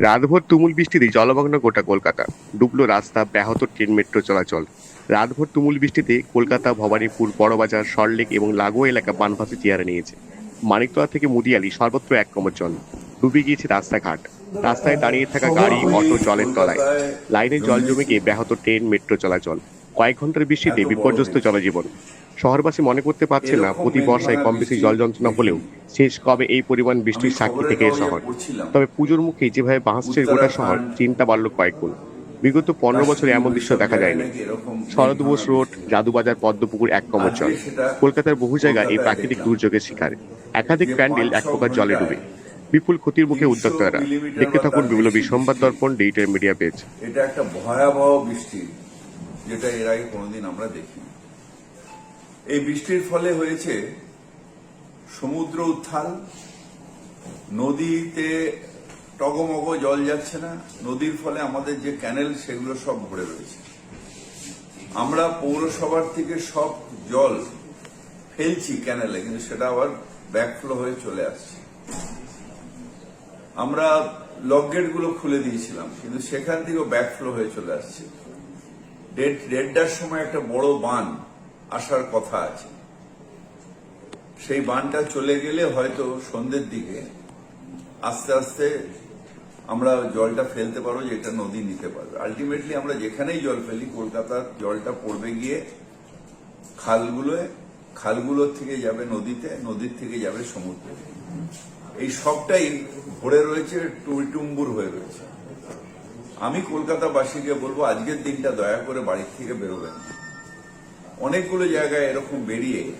রাতভর তুমুল বৃষ্টিতে জলমগ্ন গোটা কলকাতা। ডুবলো রাস্তা, ব্যাহত ট্রেন, মেট্রো চলাচল। রাতভর তুমুল বৃষ্টিতে কলকাতা, ভবানীপুর, বড়বাজার সরলেক এবং লাগোয়া এলাকা বানভাসি চেয়ারে নিয়েছে। মানিকতলা থেকে মুদিয়ালি সর্বত্র এক কমর জল। ডুবে গিয়েছে রাস্তাঘাট। রাস্তায় দাঁড়িয়ে থাকা গাড়ি, অটো জলের তলায়। লাইনে জল জমে গিয়ে ব্যাহত ট্রেন, মেট্রো চলাচল। কয়েক ঘণ্টার বৃষ্টিতে বিপর্যস্ত জনজীবন। শহরবাসী মনে করতে পারছে না প্রতি বর্ষায় কম বেশি জল যন্ত্রণা হলেও শেষ কবে এই পরিমাণ বৃষ্টির সাক্ষী থেকে এ শহর। তবে পুজোর মুখে যেভাবে বাঁশছে গোটা শহর চিন্তা বাড়ল কয়েক গুণ। বিগত পনেরো বছরে এমন দৃশ্য দেখা যায়নি। শরৎ বোস রোড জাদুবাজার পদ্মপুকুর এক কমর জল। কলকাতার বহু জায়গায় এই প্রাকৃতিক দুর্যোগের শিকার। একাধিক প্যান্ডেল এক প্রকার জলে ডুবে। বিপুল ক্ষতির মুখে উদ্যোক্তারা। দেখতে থাকুন বিভিন্ন বিসম্বাদ দর্পণ ডিজিটাল মিডিয়া পেজ। এটা একটা ভয়াবহ বৃষ্টি যেটা এর আগে কোনোদিন আমরা দেখি এই বৃষ্টির ফলে হয়েছে সমুদ্র উত্থাল নদীতে টগমগ, জল যাচ্ছে না। নদীর ফলে আমাদের যে ক্যানেল সেগুলো সব ভরে রয়েছে। আমরা পৌরসভার থেকে সব জল ফেলছি ক্যানেলে কিন্তু সেটা আবার ব্যাকফ্লো হয়ে চলে আসছে। আমরা লকগুলো খুলে দিয়েছিলাম, কিন্তু সেখান থেকেও ব্যাকফ্লো হয়ে চলে আসছে। দেড়- দেড়টার সময় একটা বড় বান আসার কথা আছে। সেই বানটা চলে গেলে হয়তো সন্ধ্যের দিকে আস্তে আস্তে আমরা জলটা ফেলতে পারব যেটা নদী নিতে পারবে। আলটিমেটলি আমরা যেখানেই জল ফেলি, কলকাতার জলটা পড়বে গিয়ে খালগুলোয় খালগুলোর থেকে যাবে নদীতে, নদীর থেকে যাবে সমুদ্রে। এই সবটাই ভরে রয়েছে টুইটুম্বুর হয়ে রয়েছে। আমি কলকাতাবাসীকে বলব, আজকের দিনটা দয়া করে বাড়ির থেকে বেরোবেন। অনেকগুলো জায়গায় এরকম বেরিয়ে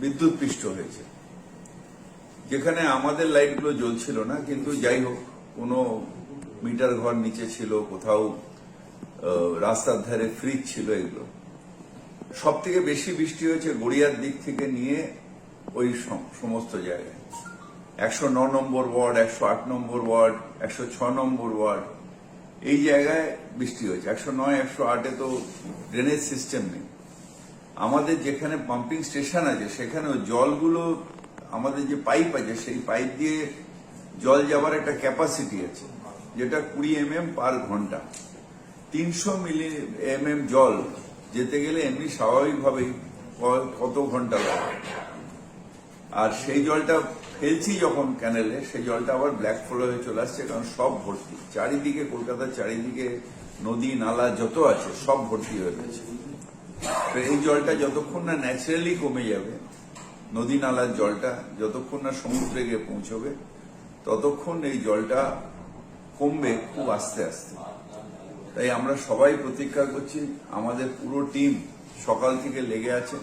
বিদ্যুৎ পৃষ্ঠ হয়েছে। যেখানে আমাদের লাইটগুলো জ্বলছিল না, কিন্তু যাই হোক, কোনো মিটার ঘর নিচে ছিল, কোথাও রাস্তার ধারে ফ্রিজ ছিল এগুলো। সব থেকে বেশি বৃষ্টি হয়েছে গড়িয়ার দিক থেকে নিয়ে ওই সম- সমস্ত জায়গায়। একশো ন নম্বর ওয়ার্ড, একশো আট নম্বর ওয়ার্ড, একশো ছ নম্বর ওয়ার্ড, এই জায়গায় বৃষ্টি হয়েছে। একশো নয়, একশো আটে তো ড্রেনেজ সিস্টেম নেই। আমাদের যেখানে পাম্পিং স্টেশন আছে, সেখানেও জলগুলো, আমাদের যে পাইপ আছে, সেই পাইপ দিয়ে জল যাবার একটা ক্যাপাসিটি আছে, যেটা কুড়ি এম এম পার ঘণ্টা। তিনশো মিলি এম এম জল যেতে গেলে এমনি স্বাভাবিকভাবেই কত ঘণ্টা লাগে। আর সেই জলটা ফেলছি যখন ক্যানেলে সেই জলটা আবার ব্ল্যাক ফ্লো হয়ে চলে আসছে, কারণ সব ভর্তি। চারিদিকে, কলকাতার চারিদিকে নদী, নালা যত আছে, সব ভর্তি হয়ে গেছে। এই জলটা যতক্ষণ না ন্যাচারালি কমে যাবে, নদী নালার জলটা যতক্ষণ না সমুদ্রে গিয়ে পৌঁছবে, ততক্ষণ এই জলটা কমবে খুব আস্তে আস্তে। তাই আমরা সবাই প্রতীক্ষা করছি, আমাদের পুরো টিম সকাল থেকে লেগে আছে।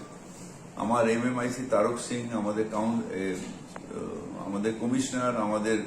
আমার এমএমআইসি তারক সিং, আমাদের আমাদের কমিশনার আমাদের